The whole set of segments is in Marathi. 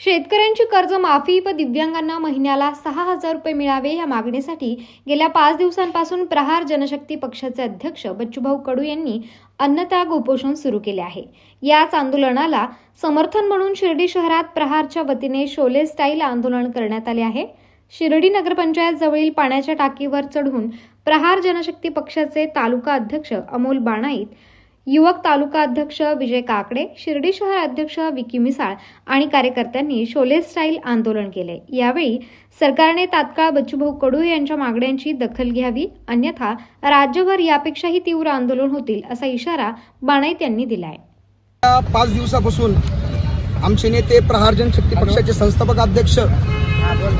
शेतकऱ्यांची कर्ज माफी व दिव्यांगांना महिन्याला सहा हजार रुपये मिळावे या मागणीसाठी गेल्या पाच दिवसांपासून प्रहार जनशक्ती पक्षाचे अध्यक्ष बच्चूभाऊ कडू यांनी अन्नत्याग उपोषण सुरू केले आहे. याच आंदोलनाला समर्थन म्हणून शिर्डी शहरात प्रहारच्या वतीने शोले स्टाईल आंदोलन करण्यात आले आहे. शिर्डी नगरपंचायत जवळील पाण्याच्या टाकीवर चढून प्रहार जनशक्ती पक्षाचे तालुका अध्यक्ष अमोल बाणाईत युवक तालुका अध्यक्ष विजय काकडे शिर्डी शहर अध्यक्ष विकी मिसाळ आणि कार्यकर्त्यांनी शोले स्टाईल आंदोलन केले. यावेळी सरकारने तात्काळ बच्चूभाऊ कडू यांच्या मागण्यांची दखल घ्यावी अन्यथा राज्यभर यापेक्षाही तीव्र आंदोलन होतील असा इशारा बाणाईत यांनी दिलाय. पाच दिवसापासून आमचे नेते प्रहार जनशक्ती पक्षाचे संस्थापक अध्यक्ष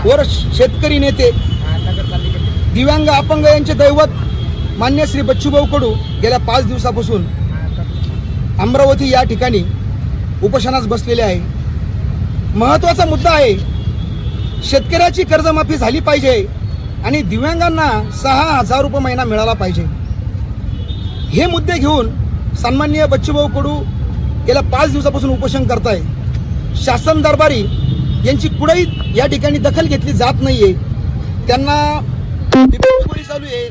वर शेतकरी नेते दिव्यांग अपंग यांचे दैवत मान्य श्री बच्चूभाऊ कडू गेल्या पाच दिवसापासून अमरावती या ठिकाणी उपोषणास बसलेले आहे. महत्त्वाचा मुद्दा आहे शेतकऱ्याची कर्जमाफी झाली पाहिजे आणि दिव्यांगांना सहा हजार रुपये महिना मिळाला पाहिजे. हे मुद्दे घेऊन सन्माननीय बच्चूभाऊ कडू गेल्या पाच दिवसापासून उपोषण करताय. शासन दरबारी यांची कुठेही या ठिकाणी दखल घेतली जात नाहीये. त्यांना गोळी चालू आहे.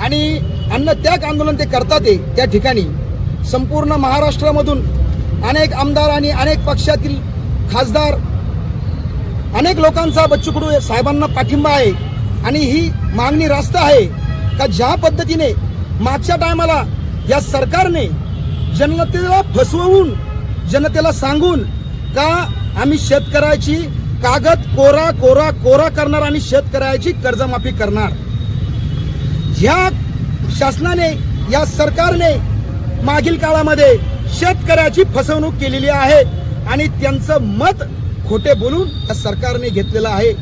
आणि अन्न त्याग आंदोलन ते करतात आहे त्या ठिकाणी. संपूर्ण महाराष्ट्रामधून अनेक आमदार आणि अनेक पक्षातील खासदार अनेक लोकांचा बच्चू कडू साहेबांना पाठिंबा आहे. आणि ही मागणी रास्त आहे का ज्या पद्धतीने मागच्या टायमाला या सरकारने जनतेला फसवून जनतेला सांगून का आम्ही शेतकऱ्याची कागद कोरा कोरा कोरा करणार आणि शेतकऱ्याची कर्जमाफी करणार? ह्या शासनाने या सरकारने मागील काळामध्ये शेतकऱ्याची फसवणूक केलेली आहे आणि त्यांचं मत खोटे बोलून या सरकारने घेतलेलं आहे.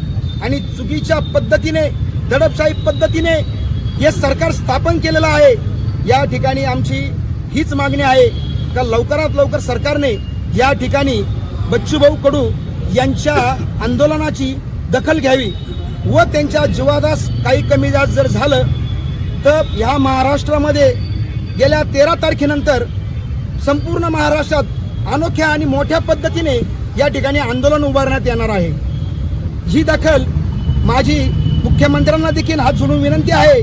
आणि चुकीच्या पद्धतीने दडपशाही पद्धतीने हे सरकार स्थापन केलेलं आहे. या ठिकाणी आमची हीच मागणी आहे का लवकरात लवकर सरकारने या ठिकाणी बच्चूभाऊ कडू यांच्या आंदोलनाची दखल घ्यावी व त्यांच्या जीवादास काही कमी जात जर झालं तर ह्या महाराष्ट्रामध्ये गेल्या तेरा तारखेनंतर संपूर्ण महाराष्ट्रात अनोख्या आणि मोठ्या पद्धतीने या ठिकाणी आंदोलन उभारण्यात येणार आहे. ही दखल माझी मुख्यमंत्र्यांना देखील हात जोडून विनंती आहे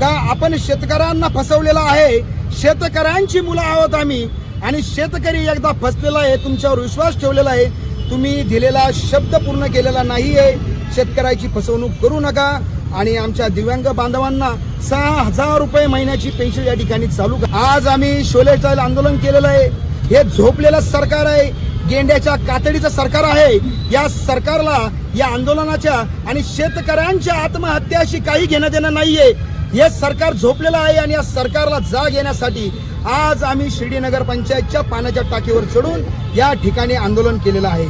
का आपण शेतकऱ्यांना फसवलेला आहे? शेतकऱ्यांची मुलं आहोत आम्ही आणि शेतकरी एकदा फसलेला आहे तुमच्यावर विश्वास ठेवलेला आहे. तुम्ही दिलेला शब्द पूर्ण केलेला नाही आहे शेतकऱ्याची फसवणूक करू नका. आणि आमच्या दिव्यांग बांधवांना सहा हजार रुपये महिन्याची पेन्शन या ठिकाणी चालू आज आम्ही शोले चाल आंदोलन केलेलं आहे. हे झोपलेलं सरकार आहे. गेंड्याच्या कातडीचं सरकार आहे. या सरकारला या आंदोलनाच्या आणि शेतकऱ्यांच्या आत्महत्याशी काही घेणं देणं नाहीये. हे सरकार झोपलेलं आहे आणि या सरकारला जाग येण्यासाठी आज आम्ही शिर्डी नगर पंचायतच्या पाण्याच्या टाकीवर चढून या ठिकाणी आंदोलन केलेलं आहे.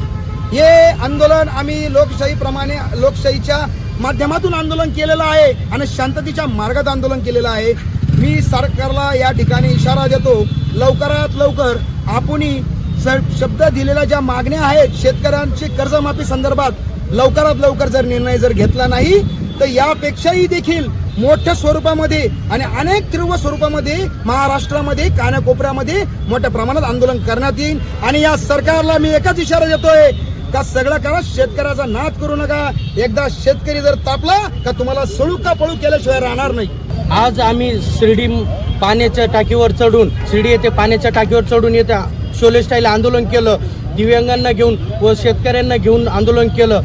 हे आंदोलन आम्ही लोकशाहीप्रमाणे लोकशाहीच्या माध्यमातून आंदोलन केलेलं आहे आणि शांततेच्या मार्गात आंदोलन केलेलं आहे. मी सरकारला या ठिकाणी इशारा देतो. लवकरात लवकर आपणही शब्द दिलेल्या ज्या मागण्या आहेत शेतकऱ्यांची कर्जमाफी संदर्भात लवकरात लवकर जर निर्णय जर घेतला नाही तर यापेक्षाही देखील मोठ्या स्वरूपामध्ये आणि अनेक तीव्र स्वरूपामध्ये महाराष्ट्रामध्ये कानाकोपऱ्यामध्ये मोठ्या प्रमाणात आंदोलन करण्यात येईल. आणि या सरकारला मी एकच इशारा देतोय का सगळं करा शेतकऱ्याचा नाद करू नका. एकदा शेतकरी जर तापला का तुम्हाला सळू का पळू केल्याशिवाय राहणार नाही. आज आम्ही शिर्डी पाण्याच्या टाकीवर चढून शिर्डी येथे पाण्याच्या टाकीवर चढून येते शोले स्टाईल आंदोलन केलं दिव्यांगांना घेऊन व शेतकऱ्यांना घेऊन आंदोलन केलं.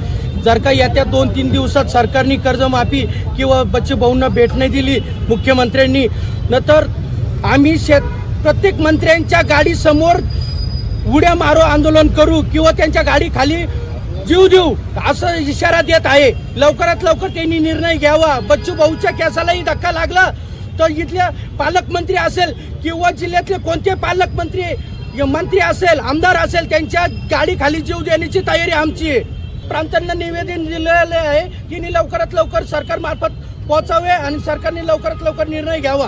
जर का येत्या दोन तीन दिवसात सरकारने कर्जमाफी किंवा बच्चे भाऊंना भेट नाही दिली मुख्यमंत्र्यांनी नंतर आम्ही शेत प्रत्येक मंत्र्यांच्या गाडीसमोर उड्या मारो आंदोलन करू किंवा त्यांच्या गाडी खाली जीव देऊ असं इशारा देत आहे. लवकरात लवकर त्यांनी निर्णय घ्यावा. बच्चू भाऊच्या केसालाही धक्का लागला. तर इथल्या पालकमंत्री असेल किंवा जिल्ह्यातले कोणते पालकमंत्री मंत्री असेल आमदार असेल त्यांच्या गाडी खाली जीव देण्याची तयारी आमची आहे. प्रांतांना निवेदन दिलेलं आहे की लवकरात लवकर सरकार मार्फत पोहोचावे आणि सरकारने लवकरात लवकर निर्णय घ्यावा.